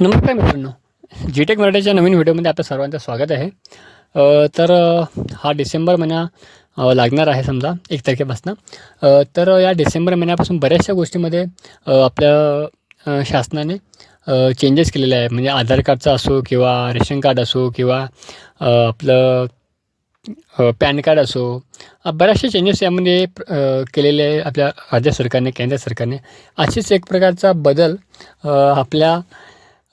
नमस्कार मित्रांनो. जी टेक मराठीच्या नवीन व्हिडिओमध्ये आपलं सर्वांचं स्वागत आहे. तर हा डिसेंबर महिना लागणार आहे समजा एक तारखेपासून. तर या डिसेंबर महिन्यापासून बऱ्याचशा गोष्टीमध्ये आपल्या शासनाने चेंजेस केलेले आहे म्हणजे आधार कार्डचा असो किंवा रेशन कार्ड असो किंवा आपलं पॅन कार्ड असो बऱ्याचशा चेंजेस यामध्ये केलेले आहे आपल्या राज्य सरकारने केंद्र सरकारने. अशीच एक प्रकारचा बदल आपल्या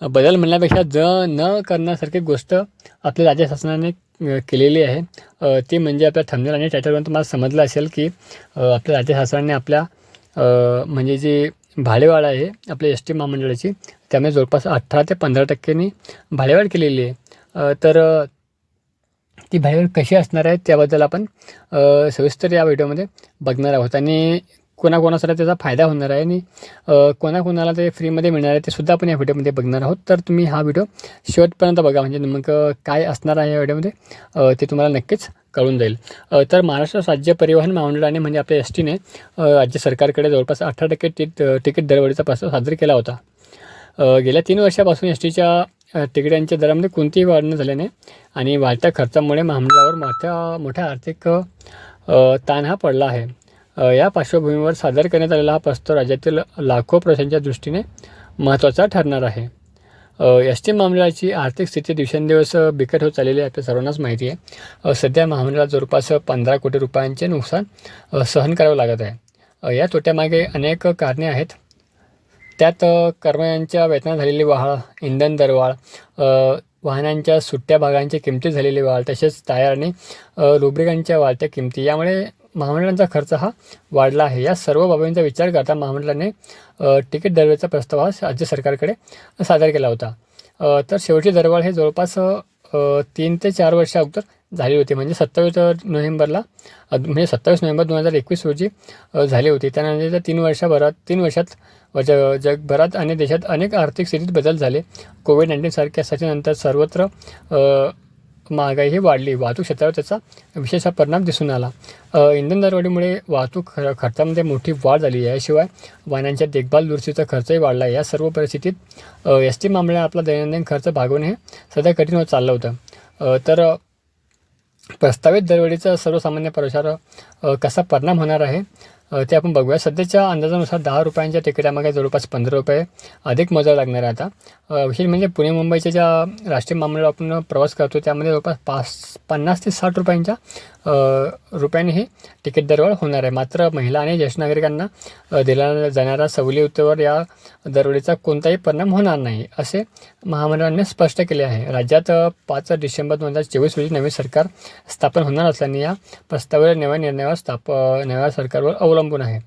बदल म्हणण्यापेक्षा ज न करण्यासारखी गोष्ट आपल्या राज्य शासनाने केलेली आहे. ती म्हणजे आपल्या थंबनेल आणि टायटलवरून तुम्हाला समजलं असेल की आपल्या राज्य शासनाने आपल्या म्हणजे जी भाडेवाढ आहे आपल्या एस टी महामंडळाची त्यामुळे जवळपास अठरा ते पंधरा टक्क्यांनी भाडेवाढ केलेली आहे. तर ती भाडेवाढ कशी असणार आहे त्याबद्दल आपण सविस्तर या व्हिडिओमध्ये बघणार आहोत. आणि कोणाकोणासाठी त्याचा फायदा होणार आहे आणि कोणाकोणाला ते फ्रीमध्ये मिळणार आहे ते सुद्धा आपण या व्हिडिओमध्ये बघणार आहोत. तर तुम्ही हा व्हिडिओ शेवटपर्यंत बघा म्हणजे नेमकं काय असणार आहे या व्हिडिओमध्ये ते तुम्हाला नक्कीच कळून जाईल. तर महाराष्ट्र राज्य परिवहन महामंडळाने म्हणजे आपल्या एस टीने राज्य सरकारकडे जवळपास अठरा टक्के ति तिकीट दरवाढीचा प्रस्ताव सादर केला होता. गेल्या तीन वर्षापासून एस टीच्या तिकिटांच्या दरामध्ये कोणतीही वाढ न झाल्याने आणि वाढत्या खर्चामुळे महामंडळावर मोठ्या मोठ्या आर्थिक ताण हा पडला आहे. या पार्श्वभूमीवर सादर करण्यात आलेला हा प्रस्ताव राज्यातील लाखो प्रशांच्या दृष्टीने महत्त्वाचा ठरणार आहे. एस टी महामंडळाची आर्थिक स्थिती दिवसेंदिवस बिकट होत चाललेली आहे आपल्या सर्वांनाच माहिती आहे. सध्या महामंडळाला जवळपास पंधरा कोटी रुपयांचे नुकसान सहन करावं लागत आहे. या तोट्यामागे अनेक कारणे आहेत. त्यात कर्मचाऱ्यांच्या वेतनात झालेली वाढ इंधन दरवाढ वाहनांच्या सुट्ट्या भागांच्या किमती झालेली वाढ तसेच टायर आणि रुब्रिकांच्या वाढत्या किमती यामुळे महामंडळांचा खर्च हा वाढला आहे. या सर्व बाबींचा विचार करता महामंडळाने तिकीट दरवाढीचा प्रस्ताव हा राज्य सरकारकडे सादर केला होता. तर शेवटची दरवाढ हे जवळपास तीन ते चार वर्षा अगोदर झाली होती. म्हणजे सत्तावीस नोव्हेंबरला म्हणजे सत्तावीस नोव्हेंबर दोन हजार एकवीस रोजी झाली होती. त्यानंतर तीन वर्षाभरात तीन वर्षात व ज जगभरात आणि देशात अनेक आर्थिक स्थितीत बदल झाले. कोविड नाईन्टीनसारख्या साथीनंतर सर्वत्र महागाई ही वाढली. वाहतूक क्षेत्रावर त्याचा विशेष हा परिणाम दिसून आला. इंधन दरवाढीमुळे वाहतूक ख खर्चामध्ये मोठी वाढ झाली. याशिवाय वाहनांच्या देखभाल दुरुस्तीचा खर्चही वाढला. या सर्व परिस्थितीत एस टी मामले आपला दैनंदिन खर्च भागवणे हे सध्या कठीण होत चाललं होतं. तर प्रस्तावित दरवाढीचा सर्वसामान्य प्रचार कसा परिणाम होणार आहे? ते आपण बघूया. सध्याच्या अंदाजानुसार दहा रुपयांच्या तिकिटामागे जवळपास पंधरा रुपये अधिक मजा लागणार आहे आता. विशेष म्हणजे पुणे मुंबईच्या ज्या राष्ट्रीय महामंडळ आपण प्रवास करतो त्यामध्ये जवळपास पाच पन्नास ते साठ रुपयांच्या अ, रुपयांनी तिकीट दरवाढ होणार आहे. मात्र महिला आणि ज्येष्ठ नागरिकांना दिला जाणाऱ्या सवलतीवर या दरवाढीचा कोणताही परिणाम होणार नाही असे महामंडळाने स्पष्ट केले आहे. राज्यात पाच डिसेंबर दोन हजार चोवीस रोजी नवीन सरकार स्थापन होणार असल्याने या प्रस्तावावर नव्या निर्णयावर स्थाप नव्या सरकारवर अवलंबून आहे.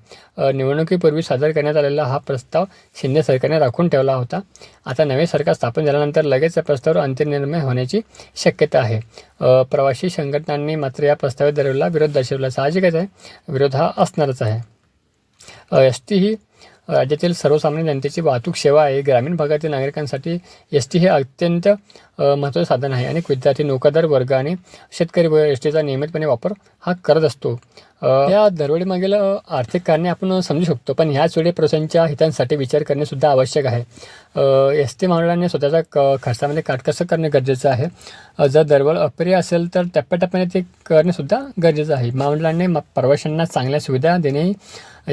निवडणुकीपूर्वी सादर करण्यात आलेला हा प्रस्ताव शिंदे सरकारने राखून ठेवला होता. आता नवे सरकार स्थापन झाल्यानंतर लगेच या प्रस्तावावर अंतिम निर्णय होण्याची शक्यता आहे. प्रवासी संघटनांनी मात्र या प्रस्तावित दरवाढीला विरोध दर्शवला. साहजिकच आहे. विरोध हा असणारच आहे. एस टी ही राज्यातील सर्वसामान्य जनतेची वाहतूक सेवा आहे. ग्रामीण भागातील नागरिकांसाठी एस टी हे अत्यंत महत्त्वाचं साधन आहे. अनेक विद्यार्थी नोकरदार वर्ग आणि शेतकरी वर्ग एस टीचा नियमितपणे वापर हा करत असतो. या दरवडीमागील आर्थिक कारणे आपण समजू शकतो पण ह्याच वेळी प्रवाशांच्या हितांसाठी विचार करणे सुद्धा आवश्यक आहे. एस टी महामंडळाने स्वतःचा क खर्चामध्ये काटकसर करणे गरजेचं आहे. जर दरवळ अप्रिय असेल तर टप्प्याटप्प्याने ते करणेसुद्धा गरजेचं आहे. महामंडळाने म- प्रवाशांना चांगल्या सुविधा देणे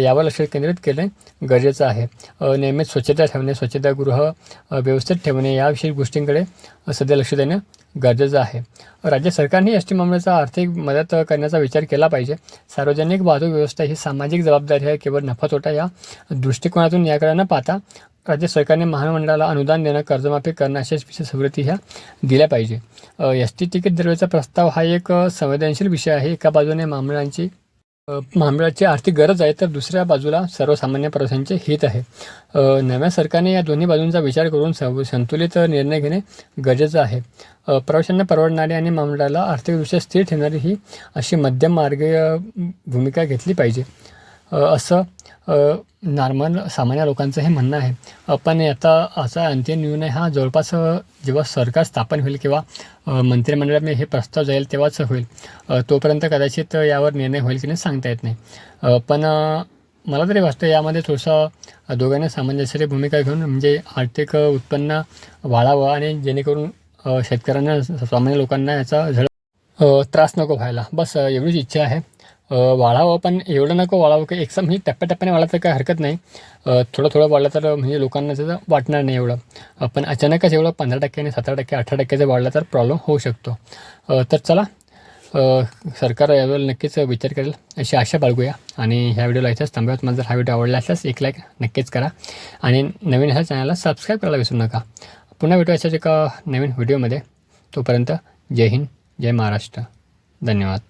यावर लक्ष केंद्रित केले गरजेचं आहे. नियमित स्वच्छता ठेवणे स्वच्छतागृह व्यवस्थित ठेवणे याविषयी गोष्टींकडे सध्या लक्ष देणं गरजेचं आहे. राज्य सरकारने एस टी महामंडळाचा आर्थिक मदत करण्याचा विचार केला पाहिजे. सार्वजनिक वाहतूक व्यवस्था ही सामाजिक जबाबदारी आहे केवळ नफा तोटा या दृष्टिकोनातून याकडे न पाहता. राज्य सरकारने महामंडळाला अनुदान देणं कर्जमाफी करणं अशा विशेष सवलती ह्या दिल्या पाहिजे. एस टी तिकीट दरवाढीचा प्रस्ताव हा एक संवेदनशील विषय आहे. एका बाजूने महामंडळांची महामंडळाची आर्थिक गरज आहे तर दुसऱ्या बाजूला सर्वसामान्य प्रवाशांचे हित आहे. नव्या सरकारने या दोन्ही बाजूंचा विचार करून सव संतुलित निर्णय घेणे गरजेचं आहे. प्रवाशांना परवडणारी आणि महामंडळाला आर्थिकदृष्ट्या स्थिर ठेवणारी ही अशी मध्यम मार्गीय भूमिका घेतली पाहिजे. असं नॉर्मल सामान्य लोकांचं हे म्हणणं आहे. पण आता असा अंतिम निर्णय हा जवळपास जेव्हा सरकार स्थापन होईल किंवा अ, मंत्रिमंडळामध्ये हे प्रस्ताव जाईल तेव्हाच होईल. तोपर्यंत कदाचित यावर निर्णय होईल की नाही सांगता येत नाही. पण मला तरी वाटतं यामध्ये थोडंसं दोघांना सामंजस्याची भूमिका घेऊन म्हणजे आर्थिक उत्पन्न वाढावं आणि जेणेकरून शेतकऱ्यांना सामान्य लोकांना याचा झळ त्रास नको व्हायला. बस एवढीच इच्छा आहे. वाळावं वाढावं पण एवढं नको वाढावं की एकसा म्हणजे टप्प्याटप्प्याने वाळायचं काही हरकत नाही. थोडं थोडं वाढलं तर म्हणजे लोकांना त्याचं वाटणार नाही एवढं. पण अचानकच एवढं पंधरा टक्क्याने सतरा टक्के अठरा टक्क्याचं वाढलं तर प्रॉब्लेम होऊ शकतो. तर चला सरकार यावर नक्कीच विचार करेल. अशी आशा बाळगूया. आणि ह्या व्हिडिओला इथंच थांबवत मला जर हा व्हिडिओ आवडला असल्यास एक लाईक नक्कीच करा. आणि नवीन ह्या चॅनलला सबस्क्राईब करायला विसरू नका. पुन्हा भेटू अशाच एका नवीन व्हिडिओमध्ये तोपर्यंत जय हिंद जय महाराष्ट्र. धन्यवाद.